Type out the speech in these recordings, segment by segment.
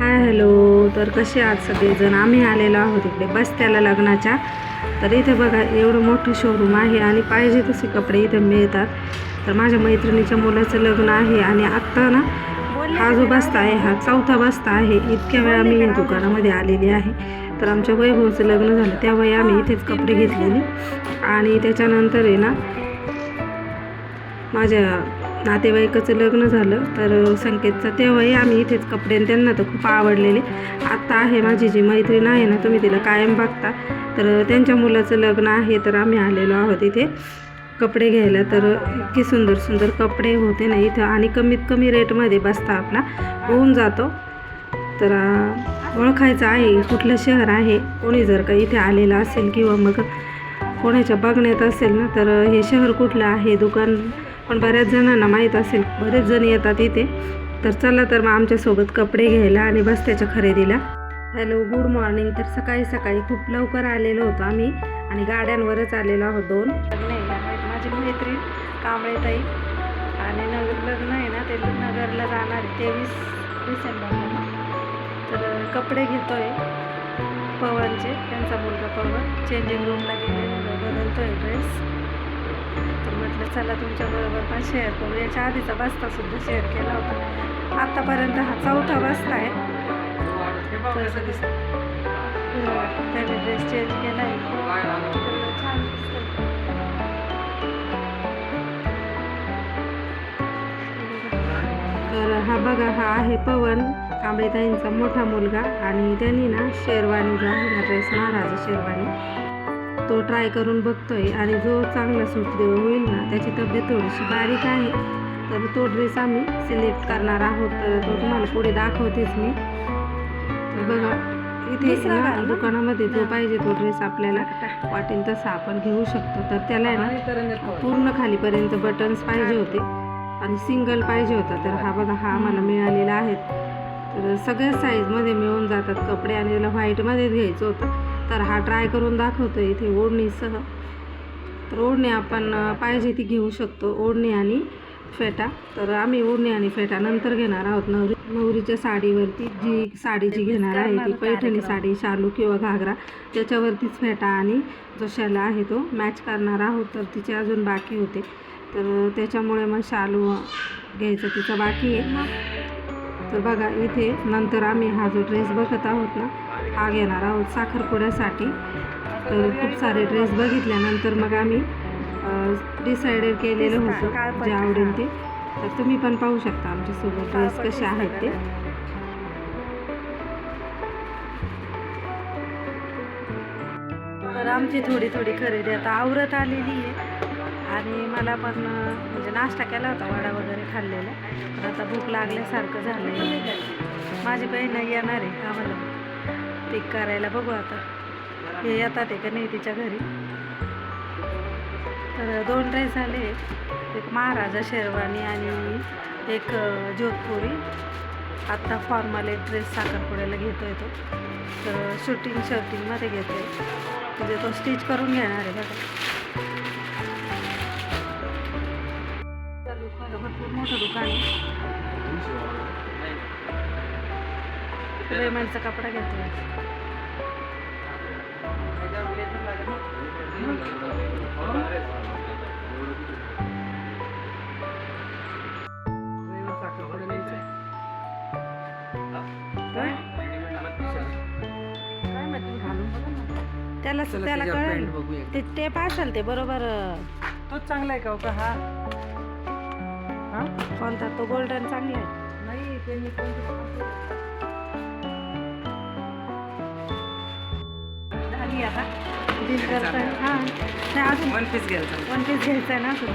Hi hello. तर कसे आहात सगळेजण? आम्ही आलेलो आहोत इकडे बस्त्याला लग्नाच्या. तर इथे बघा एवढं मोठं शोरूम आहे आणि पाहिजे तसे कपडे इथे मिळतात. तर माझ्या मैत्रिणीच्या मुलाचं लग्न आहे आणि आत्ता ना हा जो बस्ता आहे हा चौथा बस्ता आहे. इतक्या वेळा मी दुकानामध्ये आलेली आहे. तर आमच्या वैभवचं लग्न झालं. त्यावेळी आम्ही इथेच कपडे घेतलेले. आणि त्याच्यानंतर आहे ना माझ्या नातेवाईकाचं लग्न झालं तर संकेतचं तेव्हाही आम्ही इथेच कपडे आणि त्यांना तर खूप आवडलेले. आत्ता आहे माझी जी मैत्रीण आहे ना तुम्ही तिला कायम बघता. तर त्यांच्या मुलाचं लग्न आहे तर आम्ही आलेलो आहोत इथे कपडे घ्यायला. तर इतकी सुंदर सुंदर कपडे होते ना इथं आणि कमीत कमी रेटमध्ये बसता आपला. होऊन जातो. तर ओळखायचं आहे कुठलं शहर आहे कोणी जर का इथे आलेलं असेल किंवा मग कोणाच्या बघण्यात असेल ना तर हे शहर कुठलं आहे दुकान पण बऱ्याच जणांना माहीत असेल बरेच जण येतात इथे. तर चला तर मग आमच्यासोबत कपडे घ्यायला आणि बस्त्याच्या खरेदीला. हॅलो गुड मॉर्निंग तर सकाळी सकाळी खूप लवकर आलेलो होतो आम्ही आणि गाड्यांवरच आलेलो आहोत दोन. लग्न आहे माझी मैत्रीण कांबळेताई आणि नगर लग्न आहे ना ते नगरला जाणार आहे तेवीस डिसेंबरला. तर कपडे घेतोय पवनचे त्यांचा मुलगा पवन. चेंजिंग रूमला गेलेला बदलतोय ड्रेस तर म्हटलं चला तुमच्याबरोबर पण शेअर करू. याच्या आधीचा बस्ता सुद्धा शेअर केला होता. आत्तापर्यंत हा चौथा बस्ता आहे. त्याने ड्रेस चेंज केला आहे. छान. तर हा बघा हा आहे पवन कांबळेताईंचा मोठा मुलगा आणि त्यांनी ना शेरवानी जो आहे ना ड्रेस महाराजा शेरवानी तो ट्राय करून बघतोय आणि जो चांगला सूट देव होईल ना त्याची तब्येत थोडीशी बारीक आहे. तर तो ड्रेस आम्ही सिलेक्ट करणार आहोत. तर तो तुम्हाला पुढे दाखवतेच मी. तर बघा इथे दुकानामध्ये जो पाहिजे तो ड्रेस आपल्याला वाटेल तसा आपण घेऊ शकतो. तर त्याला आहे ना पूर्ण खालीपर्यंत बटन्स पाहिजे होते. आणि सिंगल पाहिजे होता. तर हा बघा हा आम्हाला मिळालेला आहे. तर सगळ्या साईजमध्ये मिळून जातात कपडे आणि त्याला व्हाईटमध्येच घ्यायचं होतं. तर हा ट्राय करून दाखवतो इथे ओढणीसह. तर ओढणी आपण पाहिजे ती घेऊ शकतो ओढणी आणि फेटा. तर आम्ही ओढणी आणि फेटा नंतर घेणार आहोत. नवरी नवरीच्या साडीवरती जी साडी जी घेणार आहे ती पैठणी साडी शालू किंवा घागरा त्याच्यावरतीच फेटा आणि जो शाला आहे तो मॅच करणार आहोत. तर तिचे अजून बाकी होते. तर त्याच्यामुळे मग शालू घ्यायचं तिचं बाकी आहे. तर बघा इथे नंतर आम्ही हा जो ड्रेस बघत आहोत ना हा घेणार आहोत साखरपुड्यासाठी. तर खूप सारे ड्रेस बघितल्यानंतर मग आम्ही डिसाइडेड केलेलं होतं जे आवडेल ते. तर तुम्ही पण पाहू शकता आमच्यासोबत ड्रेस कसे आहेत ते. तर आमची थोडी थोडी खरेदी आता आवरत आलेली आहे. आणि मला पण म्हणजे नाश्ता केला होता वडा वगैरे खाल्लेला. पण आता भूक लागल्यासारखं झालं माझी बहीण येणार आहे आम्हाला. पिक करायला बघू आता. हे येतात आहे का नाही तिच्या घरी. तर दोन ड्रेस झाले एक महाराजा शेरवानी आणि एक जोधपुरी. आत्ता फॉर्मल एक ड्रेस साखरपुड्याला घेतो आहे तो. तर शूटिंग शर्टिंगमध्ये घेतो आहे म्हणजे तो स्टिच करून घेणार आहे बघा, भरपूर मोठं दुकान आहे. रेमंडचा कपडा ना. त्याला त्याला कळेल. ते टेप असेल ते बरोबर तोच चांगला आहे का हो का हा? हा? कोणता? तो गोल्डन चांगला आहे. नाही झाली आता. हां. नाही अजून वन पीस घ्यायचा. वन पीस घ्यायचा आहे ना अजून.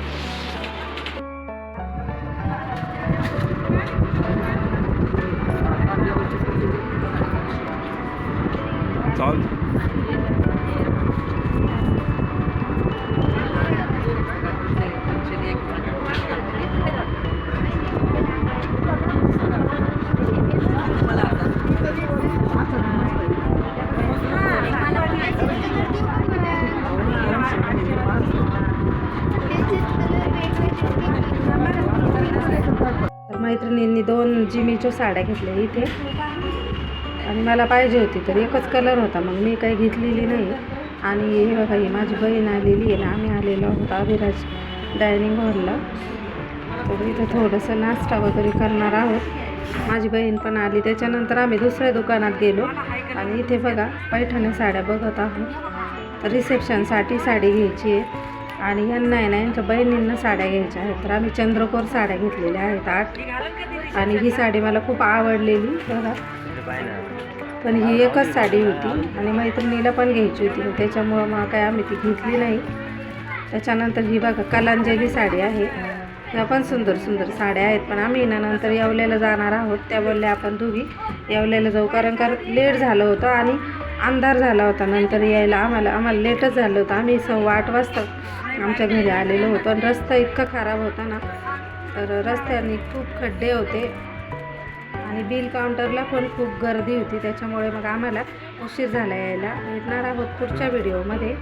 मी दोन जिमीच्या साड्या घेतल्या इथे. आणि मला पाहिजे होती तर एकच कलर होता मग मी काही घेतलेली नाही. आणि हे बघा ही माझी बहीण आलेली आहे ना आम्ही आलेलो आहोत अभिराज डायनिंग हॉलला. तर इथं थोडंसं नाश्ता वगैरे करणार आहोत. माझी बहीण पण आली त्याच्यानंतर आम्ही दुसऱ्या दुकानात गेलो. आणि इथे बघा पैठणी साड्या बघत आहोत. रिसेप्शनसाठी साडी घ्यायची आहे. आणि यांना आहे ना यांच्या बहिणींना साड्या घ्यायच्या आहेत. तर आम्ही चंद्रकोर साड्या घेतलेल्या आहेत आठ. आणि ही साडी मला खूप आवडलेली बघा. पण ही एकच साडी होती आणि मैत्रिणीला पण घ्यायची होती त्याच्यामुळं मग काय आम्ही ती घेतली नाही. त्याच्यानंतर ही बघा कलांजली साडी आहे. ह्या पण सुंदर सुंदर साड्या आहेत पण आम्ही ना नंतर येवल्याला जाणार आहोत. त्या बोलल्या आपण दोघी येवल्याला जाऊ. कारण कारण लेट झालं होतं आणि अंधार झाला होता नंतर यायला आम्हाला आम्हाला लेटच झालं होतं. आम्ही सव्वा आठ वाजता आमच्या घरी आलेलो होतो आणि रस्ता इतका खराब होता ना तर रस्त्याने खूप खड्डे होते आणि बिल काउंटरला पण खूप गर्दी होती. त्याच्यामुळे मग आम्हाला उशीर झाला यायला. भेटणार आहोत पुढच्या व्हिडिओमध्ये